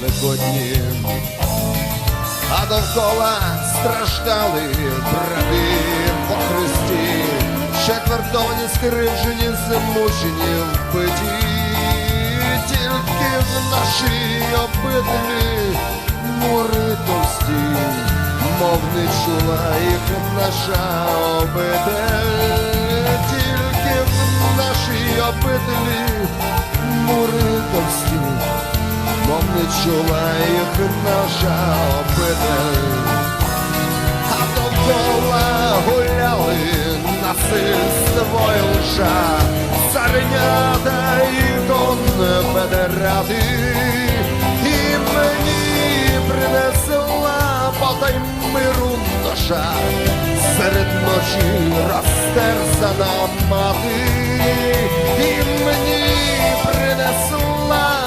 великодні, а довкола страждали брати по хресті, четвертовані, скривжені, замучені, вбиті, тільки в нашій обителі мури товсті, мов не чула їх наша обитель, тільки в нашій обителі не чула їх наша обитель, а довкола гуляли насильство і лжа, царнята і дон бедерати, і мені принесла потай миру душа, серед ночі розтерзана мати, і мені принесла.